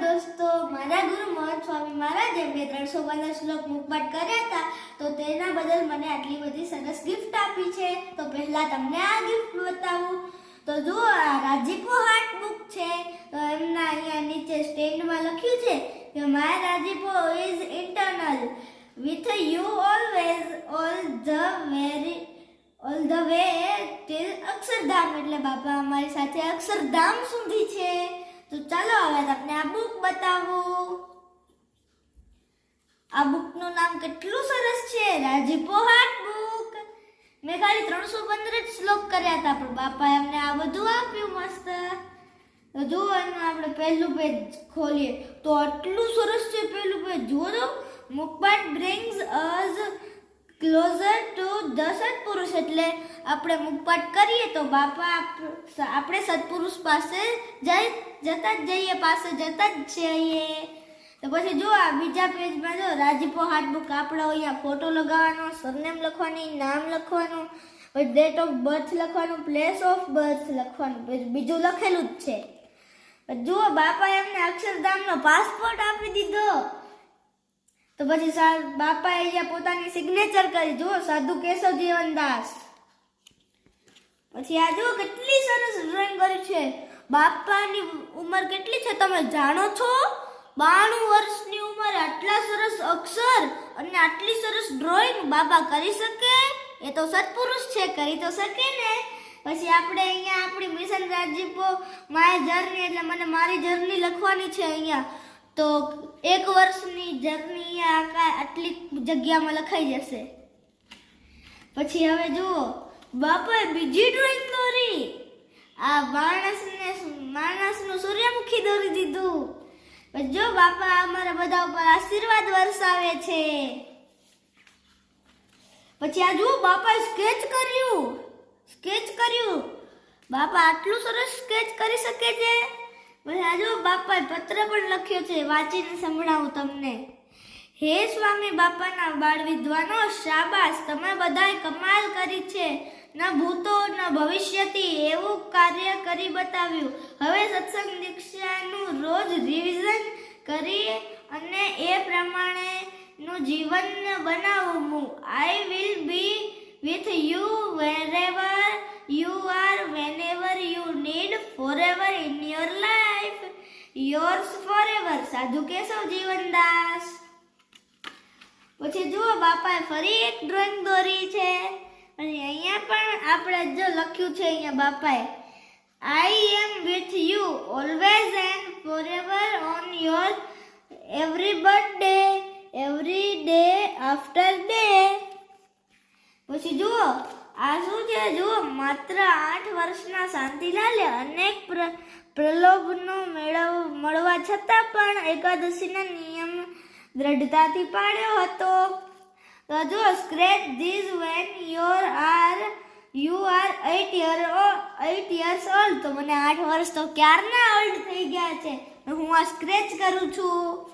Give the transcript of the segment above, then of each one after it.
દોસ્તો, મારા ગુરુ મહંત સ્વામી મહારાજે મેં ત્રણસો પંદર શ્લોક મુખપાઠ કર્યા હતા. તો તેના બદલ મને આટલી બધી સરસ ગિફ્ટ આપી છે. તો પહેલા તમને આ ગિફ્ટ બતાવું. તો જુઓ, આ રાજીપો હાર્ટ બુક છે. તો એમના અહીંયા નીચે સ્ટેન્ડમાં લખ્યું છે કે my રાજીપો is eternal with you always all the very all the way till Akshardham એટલે બાપા અમારી સાથે અક્ષરધામ સુધી છે. તો ચાલો હવે તમને આ બુક બતાવું. આ બુકનું નામ કેટલું સરસ છે? રાજીપો હાર્ટ બુક મેં ખાલી ત્રણસો પંદર જ શ્લોક કર્યા હતા, પણ બાપાએ અમને આ બધું આપ્યું મસ્ત. તો જુઓ એનું આપણે પહેલું પેજ ખોલીએ. તો આટલું સરસ છે પહેલું પેજ જુઓ તો મુકબાટ brings us closer to the સત્પુરુષ એટલે આપણે મુકપાટ કરીએ તો બાપા આપણે સત્પુરુષ પાસે જઈ જતા જ જઈએ પાસે જતા જ જઈએ. તો પછી જો આ બીજા પેજમાં જો રાજીપો હાર્ડબુક આપણો અહીંયા ફોટો લગાવવાનો, સરનેમ લખવાની, નામ લખવાનું, પછી ડેટ ઓફ બર્થ લખવાનું પ્લેસ ઓફ બર્થ લખવાનું, પછી બીજું લખેલું જ છે. જુઓ, બાપાએ અમને અક્ષરધામનો પાસપોર્ટ આપી દીધો. તો પછી બાપાએ અહીંયા પોતાની સિગ્નેચર કરી. જુઓ, સાધુ કેશવ જીવનદાસ પછી આ જુઓ, કેટલી સરસ ડ્રોઈંગ કરી છે. બાપાની ઉંમર કેટલી છે તમે જાણો છો? બાણું વર્ષની ઉંમરે આટલા સરસ અક્ષર અને આટલી સરસ ડ્રોઈંગ બાપા કરી શકે? એ તો સત્પુરુષ છે, કરી તો શકે ને? પછી આપણે અહીંયા આપણી મિશન રાજીપો માય જર્ની એટલે મને મારી જર્ની લખવાની છે અહીંયા. તો એક વર્ષની જર્ની આટલી જગ્યામાં લખાઈ જશે. પછી હવે જુઓ, બાપાએ બીજી ડ્રોઈંગ દોરી આ દોરી દીધું જો બાપા અમારા બધા ઉપર આશીર્વાદ વરસાવે છે. પછી આ જુઓ બાપાએ સ્કેચ કર્યું. સ્કેચ કર્યું. બાપા આટલું સરસ સ્કેચ કરી શકે છે? પછી આ જુઓ બાપાએ પત્ર પણ લખ્યો છે, વાંચીને સંભળાવું તમને. હે સ્વામી બાપાના બાળ વિદ્વાનો શાબાશ. તમે બધાએ કમાલ કરી છે. ન ભૂતો, ન ભવિષ્યથી એવું કાર્ય કરી બતાવ્યું. હવે સત્સંગ દીક્ષાનું રોજ રિવિઝન કરી અને એ પ્રમાણેનું જીવન બનાવવું I will be with you wherever you are whenever you need forever in your life yours forever Sadhu Keshav Jivandas. પછી જુઓ, બાપાએ ફરી એક ડ્રોઈંગ દોરી છે. અને અહીંયા પણ આપણે જો લખ્યું છે અહીંયા બાપાએ I am with you always and forever on your every birthday every day after day પછી જુઓ, આ શું છે? જુઓ, માત્ર આઠ વર્ષના શાંતિલાલે અનેક પ્ર- પ્રલોભનો મેળવ, મળવા છતાં પણ એકાદશીના નિયમ દ્રઢતાથી પાડ્યો હતો. તો જો scratch this when your are you are eight year eight years old તો મને આઠ વર્ષ તો ક્યારના ઓલ્ડ થઈ ગયા છે? હું આ સ્ક્રેચ કરું છું.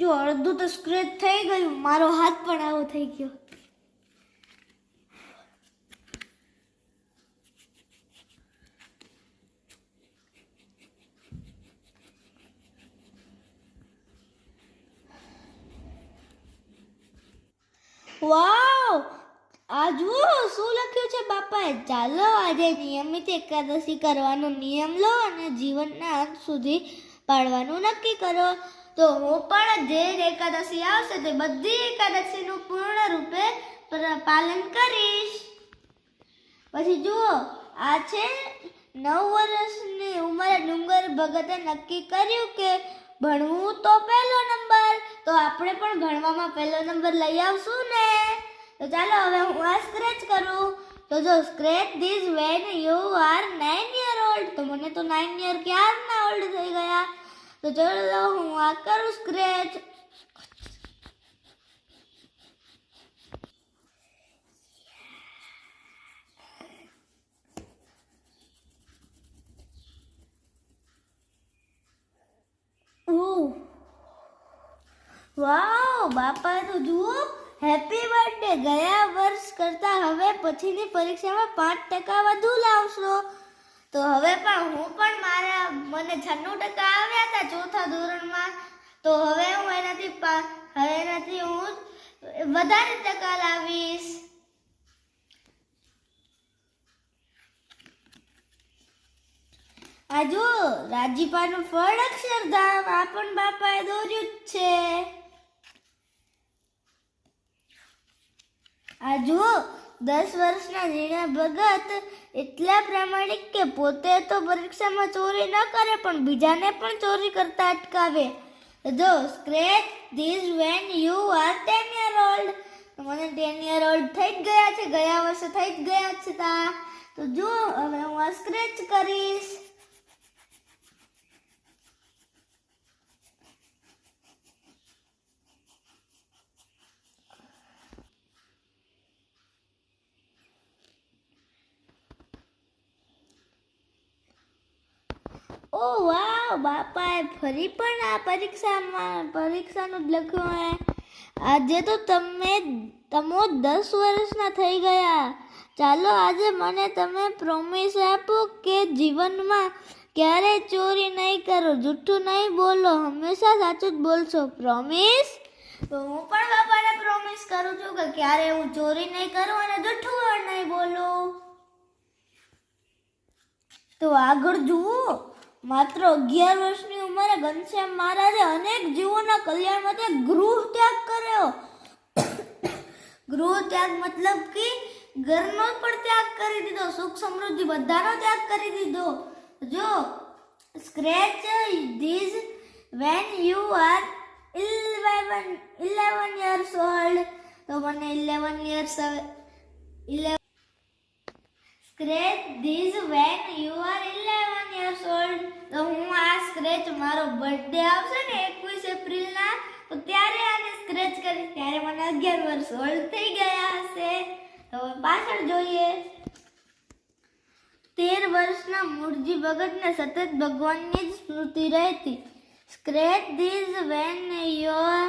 જો, અડધું તો સ્ક્રેચ થઈ ગયું. મારો હાથ પણ આવો થઈ ગયો. વાવ! આ જુઓ, શું લખ્યું છે બાપાએ? ચાલો, આજે નિયમિત એકાદશી કરવાનો નિયમ લો અને જીવનના અંત સુધી પાળવાનું નક્કી કરો. તો હું પણ જે એકાદશી આવશે તે બધી એકાદશીનું પૂર્ણ રૂપે પાલન કરીશ. પછી જુઓ, આ છે નવ વર્ષની ઉંમરે ડુંગર ભગતે નક્કી કર્યું કે ભણવું તો પહેલો નંબર, તો આપણે પણ ભણવામાં પહેલો નંબર લઈ આવશું ને. તો ચાલો હવે હું આ સ્ક્રેચ કરું. તો જો scratch this when you are nine year old તો મને તો નાઇન યર ક્યારના ઓલ્ડ થઈ ગયા? તો ચલો હું આ કરું સ્ક્રેચ વાવ, બાપા, તો જુઓ હેપી બર્થડે ગયા વર્ષ કરતા હવે પછીની પરીક્ષામાં પાંચ ટકા વધુ લાવશો. તો હવે પણ હું પણ મારા મને છન્નું ટકા આવ્યા હતા ચોથા ધોરણમાં. તો હવે હું એનાથી હવે એનાથી હું વધારે ટકા લાવીશ. આ રાજીપાનું ફળ અક્ષરધામ, આ પણ બાપાએ દોર્યું જ છે. આ જુઓ દસ વર્ષના જીણા ભગત એટલા પ્રામાણિક કે પોતે તો પરીક્ષામાં ચોરી ન કરે, પણ બીજાને પણ ચોરી કરતા અટકાવે. જો scratch this when you are ten year old મને ટેન યર ઓલ્ડ થઈ જ ગયા છે, ગયા વર્ષે થઈ જ ગયા છે તા. તો જો હવે હું આ સ્ક્રેચ કરીશ. ઓ વાવ, બાપાએ ફરી પણ આ પરીક્ષામાં, પરીક્ષાનું જ લખ્યું હે. આજે તો તમે તમો દસ વર્ષના થઈ ગયા. ચાલો, આજે મને તમે પ્રોમિસ આપો કે જીવનમાં ક્યારેય ચોરી નહીં કરો, જૂઠું નહીં બોલો, હંમેશા સાચું જ બોલશો. પ્રોમિસ તો હું પણ બાપાને પ્રોમિસ કરું છું કે ક્યારે હું ચોરી નહીં કરું અને જૂઠું નહીં બોલું. તો આગળ જુઓ. માત્ર અગિયાર વર્ષની ઉંમરે ઘનશ્યામ મહારાજે અનેક જીવોના કલ્યાણ માટે ગૃહ ત્યાગ કર્યો. ગૃહ ત્યાગ મતલબ કે ઘરનો પણ ત્યાગ કરી દીધો, સુખ સમૃદ્ધિ બધાનો ત્યાગ કરી દીધો. જો scratch this when you are eleven eleven years old તો મને eleven years eleven scratch this when you are eleven years old તો હું આ સ્ક્રેચ મારો બર્થડે આવશે ને એકવીસ એપ્રિલના, તો ત્યારે આને સ્ક્રેચ કરી ત્યારે મને અગિયાર વર્ષ ઓલ્ડ થઈ ગયા હશે. તો પાછળ જોઈએ. તેર વર્ષના મૂળજી ભગતને સતત ભગવાનની જ સ્મૃતિ રહેતી. Scratch this when your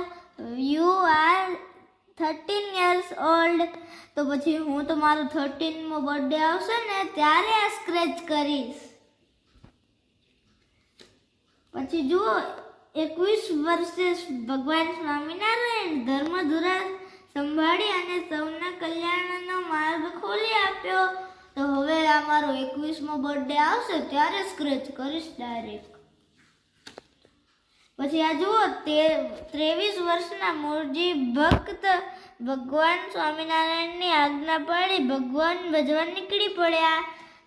you are thirteen years old તો પછી હું તો મારો થર્ટીનમો બર્થડે આવશે ને ત્યારે આ સ્ક્રેચ કરીશ. પછી જુઓ, એકવીસ વર્ષે ભગવાન સ્વામિનારાયણ ધર્મધુરા સંભાળી અને સૌના કલ્યાણનો માર્ગ ખોલી આપ્યો. તો હવે આ મારો એકવીસમો બર્થડે આવશે ત્યારે સ્ક્રેચ કરીશ ડાયરેક્ટ પછી આ જુઓ, તે ત્રેવીસ વર્ષના મૂળજી ભક્ત ભગવાન સ્વામિનારાયણની આજ્ઞા પડી ભગવાન ભજવા નીકળી પડ્યા.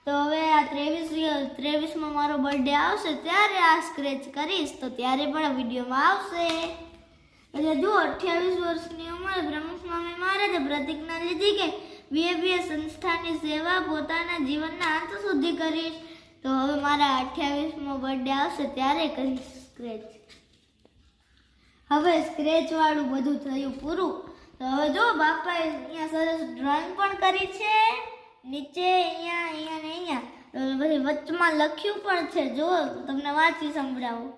તો હવે આ ત્રેવીસ ત્રેવીસમાં મારો બર્થડે આવશે, ત્યારે આ સ્ક્રેચ કરીશ. તો ત્યારે પણ વિડીયોમાં આવશે. એટલે જુઓ, અઠ્યાવીસ વર્ષની ઉંમરે બ્રહ્મસ્વામી મહારાજે પ્રતિજ્ઞા લીધી કે વીએબીએ સંસ્થાની સેવા પોતાના જીવનના અંત સુધી કરીશ. તો હવે મારા અઠ્યાવીસમો બર્થડે આવશે, ત્યારે કરીશ સ્ક્રેચ હવે સ્ક્રેચ વાળું બધું થયું પૂરું. તો હવે જો બાપાએ અહીંયા સરસ ડ્રોઈંગ પણ કરી છે. નીચે અહીંયા અહીંયા ને અહીંયા. પછી વચમાં લખ્યું પણ છે. જો તમને વાંચી સંભળાવું.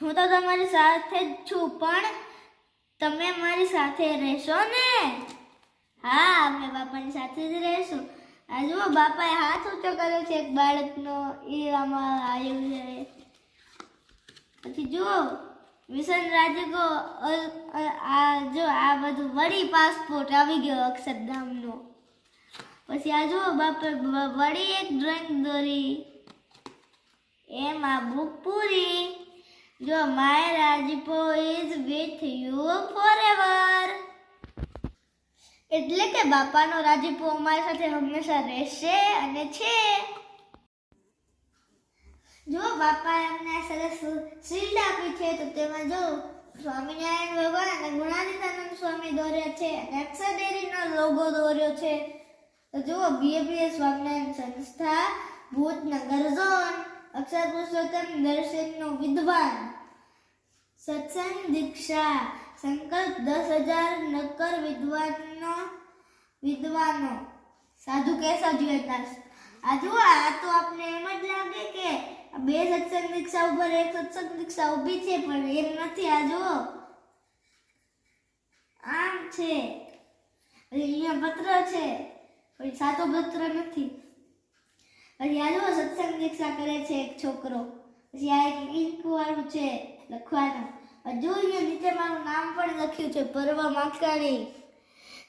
હું તો તમારી સાથે જ છું, પણ તમે મારી સાથે રહેશો ને? હા, અમે બાપાની સાથે જ રહેશું. આ જુઓ, બાપાએ હાથ ઊંચો કર્યો છે એક બાળકનો. એ આમાં આવ્યું છે. પછી જુઓ મિશન રાજકો આ જો આ બધું વળી પાસપોર્ટ આવી ગયો અક્ષરધામનો પછી આ જુઓ, બાપે વળી એક ડ્રોઈંગ દોરી. એમાં બુક પૂરી. જો માય રાજીપો ઇઝ વિથ યુ ફોરએવર એટલે કે બાપાનો રાજીપો અમારી સાથે હંમેશા રહેશે અને છે. જો એમને સરસ શિલ્ડ આપી છે, તો તેમાં જો સ્વામિનારાયણ ભગવાન અને ગુણાદિતાનંદ સ્વામી દોર્યા છે, અને અક્ષર ડેરીનો લોગો દોર્યો છે. તો જુઓ, બીએપીએ સ્વામિનારાયણ સંસ્થા ભૂતનગર ઝોન અક્ષર પુરુષોત્તમ દર્શનનો વિદ્વાન. સત્સંગ દીક્ષા, સંકલ્પ દસ હજાર નક્કર વિદ્વાનનો વિદ્વાનો. સાધુ કેશવજીવનદાસ આ જુઓ, આ તો આપને એમ જ લાગે કે બે સત્સંગ દીક્ષા ઉપર એક સત્સંગ દીક્ષા ઊભી છે, પણ એમ નથી. આ જુઓ. આમ છે. અહીંયા પત્ર છે. પણ સાતો પત્ર નથી. પછી આ જુઓ, સત્સંગ દીક્ષા કરે છે એક છોકરો. પછી આ એક ઇંક વાળું છે, લખવાનું. હજુ અહીંયા નીચે મારું નામ પણ લખ્યું છે, પર્વ માકાણી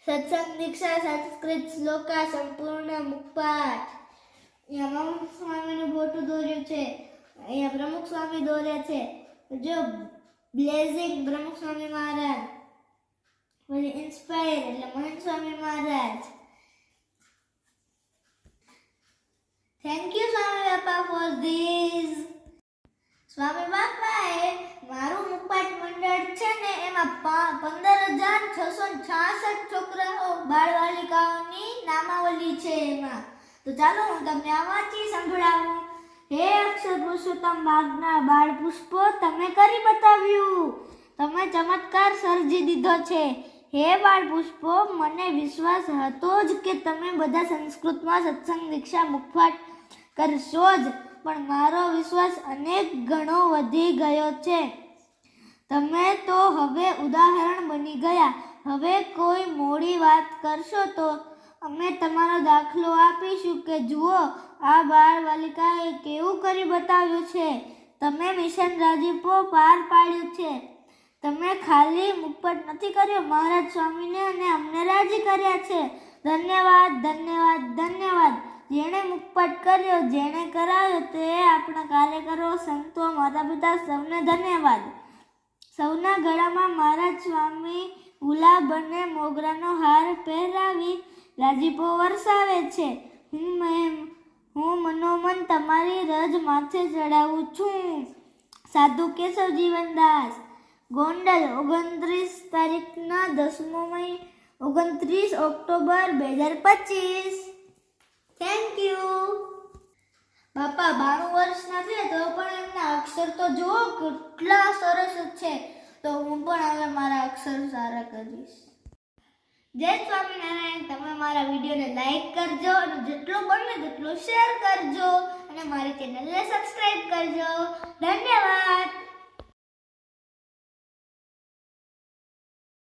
સત્સંગ દીક્ષા સંસ્કૃત શ્લોકા, સંપૂર્ણ મુખપાઠ. અહીંયા પ્રમુખ સ્વામીનું ફોટું દોર્યું છે. અહીંયા પ્રમુખ સ્વામી દોર્યા છે. જો બ્લેઝિંગ પ્રમુખ સ્વામી મહારાજ. પછી ઇન્સ્પાયર એટલે મહંત સ્વામી Maharaj. Thank you Swami Bapa for this સ્વામી બાપાએ મારું મુપાટ મંડળ છે ને, એમાં પંદર હજાર છસો છાસઠ છોકરાઓ બાળવાલિકાઓની નામાવલી છે એમાં. તો ચાલો હું તમને આ વાંચી સંભળાવું. હે અક્ષર પુરુષોત્તમ બાગના બાળ પુષ્પો, તમે કરી બતાવ્યું. તમે ચમત્કાર સર્જી દીધો છે. હે બાળ પુષ્પો, મને વિશ્વાસ હતો જ કે તમે બધા સંસ્કૃતમાં સત્સંગ દીક્ષા મુખવાટ કરશો જ, પણ મારો વિશ્વાસ અનેક ગણો વધી ગયો છે. તમે તો હવે ઉદાહરણ બની ગયા. હવે કોઈ મોડી વાત કરશો તો અમે તમારો દાખલો આપીશું કે જુઓ, આ બાળ બાલિકાએ કેવું કરી બતાવ્યું છે? તમે મિશન રાજીપો પાર પાડ્યું છે. તમે ખાલી મુક્પટ નથી કર્યો, મહારાજ સ્વામીને અને અમને રાજી કર્યા છે. ધન્યવાદ ધન્યવાદ ધન્યવાદ. જેણે મુક્પટ કર્યો, જેણે કરાવ્યો તે આપણા કાર્યકરો, સંતો, માતા પિતા સૌને ધન્યવાદ. સૌના ગળામાં મહારાજ સ્વામી ગુલાબ અને મોગરાનો હાર પહેરાવી રાજીપો વરસાવે છે. હું હું મનોમન તમારી રજ માથે ચડાવું છું. સાધુ કેશવ જીવનદાસ ગોંડલ ઓગણત્રીસ તારીખના દસમો મહિ, ઓગણત્રીસ ઓક્ટોબર બે હજાર પચીસ. થેન્ક યુ બાપા, બાણું વર્ષના છે તો પણ એમના અક્ષર તો જુઓ, કેટલા સરસ છે. તો હું પણ હવે મારા અક્ષર સારા કરીશ. જય સ્વામિનારાયણ. તમે મારા વિડીયોને લાઈક કરજો અને જેટલો બને તેટલો શેર કરજો અને મારી ચેનલને સબસ્ક્રાઈબ કરજો. ધન્યવાદ.